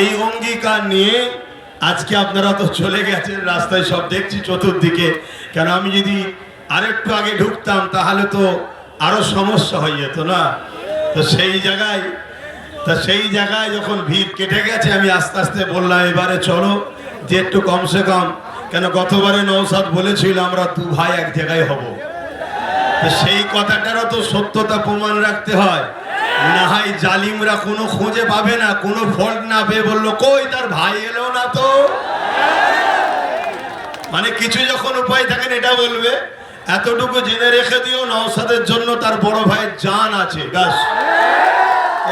এই অঙ্গীকার নিয়ে আজকে আপনারা তো চলে গেছেন রাস্তায়, সব দেখছি চতুর্দিকে। কেন আমি যদি আরেকটু আগে ঢুকতাম, তাহলে তো আরও সমস্যা হয়ে যেত না? তো সেই জায়গায়, তা সেই জায়গায় যখন ভিড় কেটে গেছে, আমি আস্তে আস্তে বললাম, এবারে চলো, যে একটু কমসে কম। কেন গতবারে নৌসাদ বলেছিল, আমরা দু ভাই এক জায়গায় হব। তো সেই কথাটারও তো সত্যতা প্রমাণ রাখতে হয়। না হয় জালিমরা কোনো খোঁজে পাবে না, কোনো ফল্ট না পেয়ে বলল, কই তার ভাই এলো না তো? মানে কিছু যখন উপায় থাকেন এটা বলবে, এতটুকু জেনে রেখে দিও, নওসাদের জন্য তার বড় ভাইয়ের জান আছে, ব্যাস।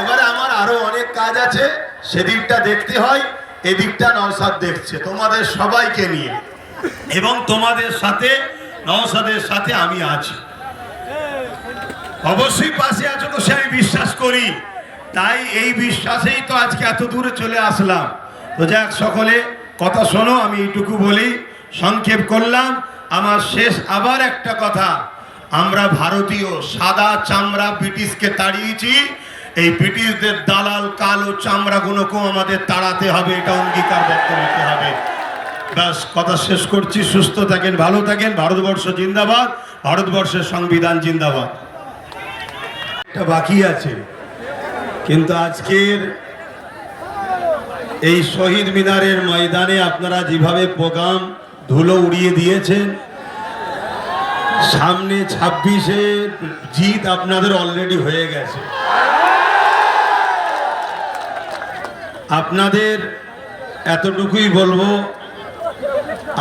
এবারে আমার আরও অনেক কাজ আছে, সেদিকটা দেখতে হয়, এদিকটা নওসাদ দেখছে, তোমাদের সবাইকে নিয়ে। এবং তোমাদের সাথে, নওসাদের সাথে আমি আছি। অবশ্যই পাশে আছো তো, সে আমি বিশ্বাস করি। তাই এই বিশ্বাসেই তো আজকে এত দূরে চলে আসলাম। তো যাক সকলে, কথা শোনো, আমি এইটুকু বলি। সংক্ষেপ করলাম, আমার শেষ আবার একটা কথা। আমরা ভারতীয় সাদা চামড়া ব্রিটিশকে তাড়িয়েছি। এই ব্রিটিশদের দালাল কালো চামড়াগুলোকেও আমাদের তাড়াতে হবে, এটা অঙ্গীকারবদ্ধ হতে হবে। ব্যাস, কথা শেষ করছি, সুস্থ থাকেন, ভালো থাকেন। ভারতবর্ষ জিন্দাবাদ, ভারতবর্ষের সংবিধান জিন্দাবাদ। একটা বাকি আছে। কিন্তু আজকের এই শহীদ মিনারের ময়দানে আপনারা যেভাবে প্রোগ্রাম ধুলো উড়িয়ে দিয়েছেন, সামনে ছাব্বিশে জিত আপনাদের অলরেডি হয়ে গেছে। আপনাদের এতটুকুই বলব,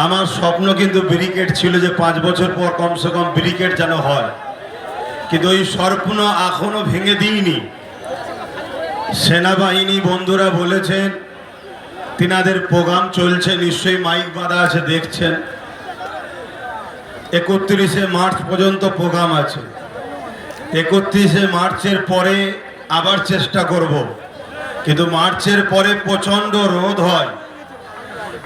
আমার স্বপ্ন কিন্তু ব্রিকেট ছিল যে পাঁচ বছর পর কমসে কম ব্রিকেট যেন হয়। কিন্তু ওই স্বপ্ন এখনও ভেঙে দিইনি। সেনাবাহিনী বন্ধুরা বলেছেন, তিনাদের প্রোগ্রাম চলছে, নিশ্চয়ই মাইক বাঁধা আছে, দেখছেন। একত্রিশে মার্চ পর্যন্ত প্রোগ্রাম আছে। একত্রিশে মার্চের পরে আবার চেষ্টা করব। কিন্তু মার্চের পরে প্রচণ্ড রোদ হয়।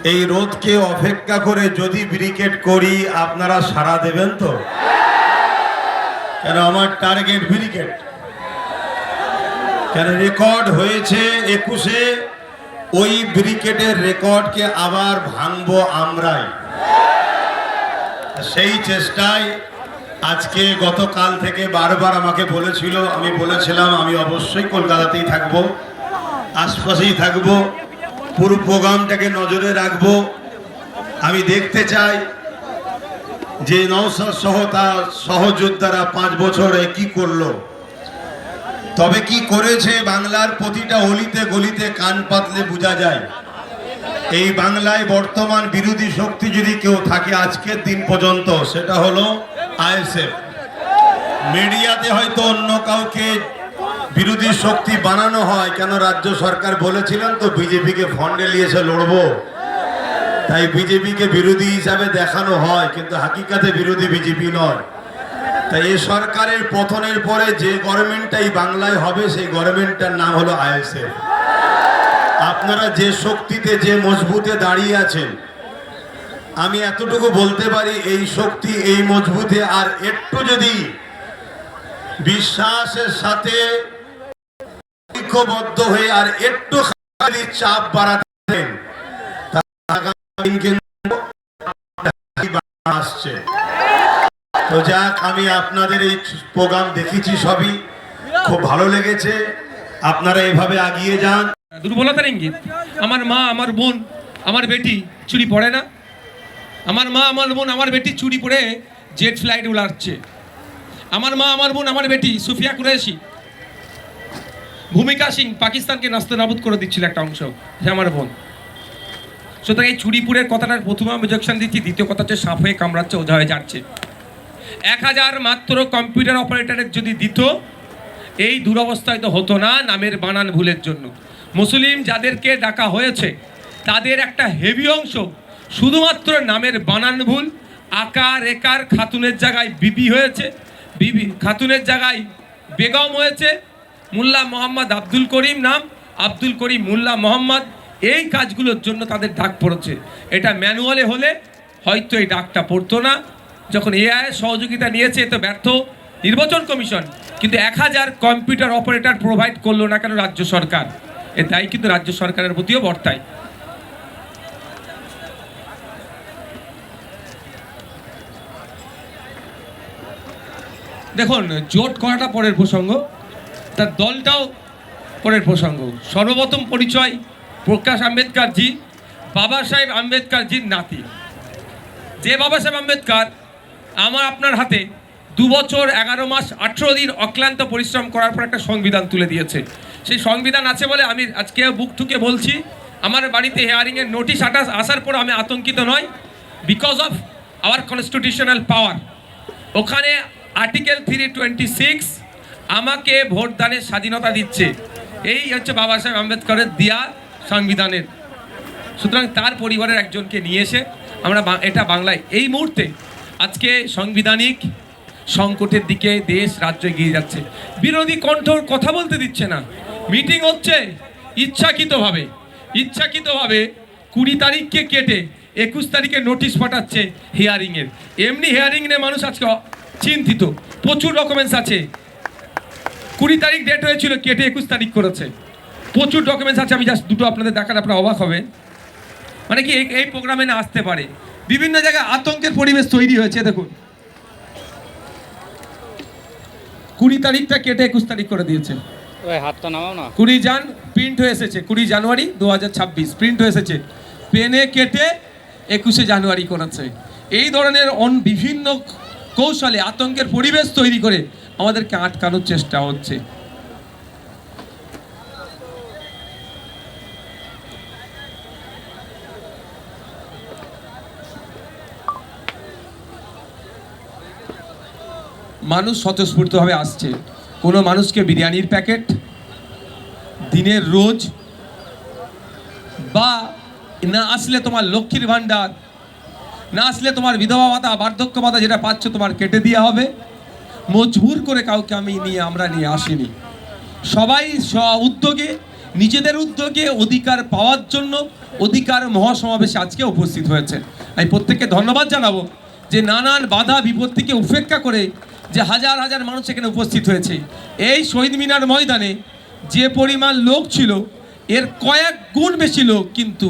এই রোদকে অপেক্ষা করে যদি ব্রিকেট করি, আপনারা সাড়া দেবেন তো? কেন, আমার টার্গেট ব্রিকেট কেন রেকর্ড হয়েছে একুশে। ওই ব্রিকেটের রেকর্ডকে আবার ভাঙব আমরাই। সেই চেষ্টায় আজকে গতকাল থেকে বারবার আমাকে বলেছিল, আমি বলেছিলাম, আমি অবশ্যই কলকাতাতেই থাকব, আশপাশেই থাকব, পুরো প্রোগ্রামটাকে নজরে রাখব। আমি দেখতে চাই যে নৌসাদ সহ তার সহযোদ্ধারা পাঁচ বছরে কি করল। তবে কি করেছে বাংলার প্রতিটা অলিতে গলিতে কান পাতলে বোঝা যায়? এই বাংলায় বর্তমান বিরোধী শক্তি যদি কেউ থাকে আজকের দিন পর্যন্ত, সেটা হলো আইএসএফ। মিডিয়াতে হয়তো অন্য কাউকে বিরোধী শক্তি বানানো হয়, কেন রাজ্য সরকার বলেছিলেন তো বিজেপিকে ফন্ডে নিয়েছে লড়বো? তাই বিজেপিকে বিরোধী হিসাবে দেখানো হয়, কিন্তু হাকিকাতে বিরোধী বিজেপি নয়। তাই এই সরকারের পতনের পরে যে গভর্নমেন্টটাই বাংলায় হবে, সেই গভর্নমেন্টটার নাম হলো আইএসএফ। আপনারা যে শক্তিতে, যে মজবুতে দাঁড়িয়ে আছেন, আমি এতটুকু বলতে পারি, এই শক্তি এই মজবুতে, আর একটু যদি বিশ্বাসের সাথে ঐক্যবদ্ধ হয়ে আর একটু খালি চাপ বাড়াতেন আসছে। তো যাক, আমি আপনাদের এই প্রোগ্রাম দেখেছি সবই। খুব ভালো লেগেছে। আপনারা এভাবে আগিয়ে যান। দুর্বলতার ইঙ্গিত। আমার মা, আমার বোন, আমার বেটি চুরি পড়ে না। আমার মা, আমার বোন, আমার বেটি চুরি পড়ে জেট ফ্লাইট উড়াচ্ছে আমার মা, আমার বোন, আমার বেটি সুফিয়া কুরেশি ভূমিকা সিং পাকিস্তানকে নাস্তে নাবুদ করে দিচ্ছিল একটা অংশ, সে আমার বোন। সুতরাং এই চুরিপুরের কথাটার প্রথমে আমি অবজেকশন দিচ্ছি, দ্বিতীয় কথা হচ্ছে সাপ হয়ে কামড়াচ্ছে, ওঝা হয়ে যাচ্ছে এক হাজার মাত্র কম্পিউটার অপারেটরের যদি দিত, এই দুরবস্থায় তো হতো না নামের বানান ভুলের জন্য। মুসলিম যাদেরকে ডাকা হয়েছে, তাদের একটা হেভি অংশ শুধুমাত্র নামের বানান ভুল, আকার, একার খাতুনের জায়গায় বিবি হয়েছে, বিবি, খাতুনের জায়গায় বেগম হয়েছে, মোল্লা মোহাম্মদ আব্দুল করিম নাম, আব্দুল করিম মোল্লা মোহাম্মদ, এই কাজগুলোর জন্য তাদের ডাক পড়েছে। এটা ম্যানুয়ালে হলে হয়তো এই ডাকটা পড়তো না। যখন এআই সহযোগিতা নিয়েছে তো ব্যর্থ। নির্বাচন কমিশন কিন্তু এক হাজার কম্পিউটার অপারেটর প্রোভাইড করল না কেন রাজ্য সরকার? এ দায়ী কিন্তু রাজ্য সরকারের প্রতিও বর্তায়। দেখুন, জোট করাটা পরের প্রসঙ্গ, তার দলটাও পরের প্রসঙ্গ। সর্বপ্রথম পরিচয় প্রকাশ আম্বেদকরজি, বাবা সাহেব আম্বেদকরজির নাতি। যে বাবা সাহেব আম্বেদকর আমার আপনার হাতে দু বছর, এগারো মাস, আঠেরো দিন অক্লান্ত পরিশ্রম করার পর একটা সংবিধান তুলে দিয়েছে। সেই সংবিধান আছে বলে আমি আজকে বুক ঠুকে বলছি। আমার বাড়িতে হেয়ারিংয়ের নোটিশ আটাস আসার পর আমি আতঙ্কিত নয় because of our constitutional power ওখানে আর্টিকেল থ্রি টোয়েন্টি সিক্স আমাকে ভোটদানের স্বাধীনতা দিচ্ছে। এই হচ্ছে বাবা সাহেব আম্বেদকরের দেয়া সংবিধানের। সুতরাং তার পরিবারের একজনকে নিয়ে এসে আমরা এটা বাংলায় এই মুহূর্তে আজকে সাংবিধানিক সংকটের দিকে দেশ, রাজ্য এগিয়ে যাচ্ছে। বিরোধী কণ্ঠ কথা বলতে দিচ্ছে না। মিটিং হচ্ছে ইচ্ছাকৃতভাবে। ইচ্ছাকৃতভাবে কুড়ি তারিখকে কেটে একুশ তারিখে নোটিশ পাঠাচ্ছে হিয়ারিংয়ের। এমনি হিয়ারিং নিয়ে মানুষ আজকে চিন্তিত। প্রচুর ডকুমেন্টস আছে। কুড়ি তারিখ ডেট হয়েছিল, কেটে একুশ তারিখ করেছে। প্রচুর ডকুমেন্টস আছে, আমি জাস্ট দুটো আপনাদের দেখান আপনারা অবাক হবেন। মানে কি এই প্রোগ্রামে না আসতে পারে। বিভিন্ন জায়গায় আতঙ্কের পরিবেশ তৈরি হয়েছে দেখুন। কুড়ি তারিখটা কেটে একুশ তারিখ করে দিয়েছে হাতটা নামাও না। কুড়ি জান প্রিন্ট হয়ে এসেছে কুড়ি জানুয়ারি দু হাজার ছাব্বিশ প্রিন্ট হয়ে এসেছে। পেনে কেটে একুশে জানুয়ারি করেছে এই ধরনের অন বিভিন্ন কৌশলে আতঙ্কের পরিবেশ তৈরি করে আমাদেরকে আটকানোর চেষ্টা হচ্ছে। মানুষ স্বতঃস্ফূর্তভাবে আসছে। কোনো মানুষকে বিরিয়ানির প্যাকেট, দিনের রোজ, বা না আসলে তোমার লক্ষ্মীর ভাণ্ডার, না আসলে তোমার বিধবা ভাতা, বার্ধক্য ভাতা যেটা পাচ্ছ তোমার কেটে দেওয়া হবে। মজবুর করে কাউকে আমি নিয়ে, আমরা নিয়ে আসিনি। সবাই স্ব উদ্যোগে, নিজেদের উদ্যোগে অধিকার পাওয়ার জন্য অধিকার মহাসমাবেশে আজকে উপস্থিত হয়েছে। আমি প্রত্যেককে ধন্যবাদ জানাব যে নানান বাধা বিপত্তিকে উপেক্ষা করে যে হাজার হাজার মানুষ এখানে উপস্থিত হয়েছে। এই শহীদ মিনার ময়দানে যে পরিমাণ লোক ছিল, এর কয়েক গুণ বেশি লোক কিন্তু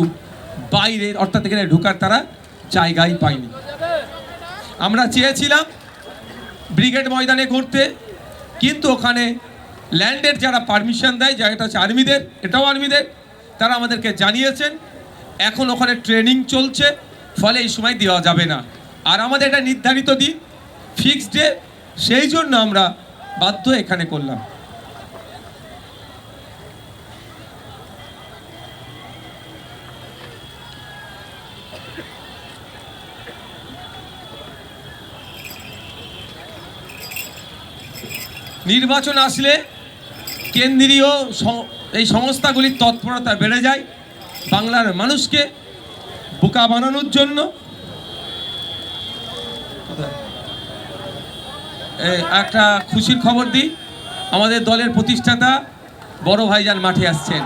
বাইরের, অর্থাৎ এখানে ঢোকার তারা জায়গাই পায়নি। আমরা চেয়েছিলাম ব্রিগেড ময়দানে করতে কিন্তু ওখানে ল্যান্ডের যারা পারমিশন দেয় জায়গাটা হচ্ছে আর্মিদের, এটাও আর্মিদের, তারা আমাদেরকে জানিয়েছেন, এখন ওখানে ট্রেনিং চলছে, ফলে এই সময় দেওয়া যাবে না। আর আমাদের এটা নির্ধারিত দিন, ফিক্সড ডে সেই জন্য আমরা বাধ্য এখানে করলাম। নির্বাচন আসলে কেন্দ্রীয় এই সংস্থাগুলির তৎপরতা বেড়ে যায়, বাংলার মানুষকে বোকা বানানোর জন্য। একটা খুশির খবর দিই। আমাদের দলের প্রতিষ্ঠাতা বড় ভাইজান মাঠে আসছেন।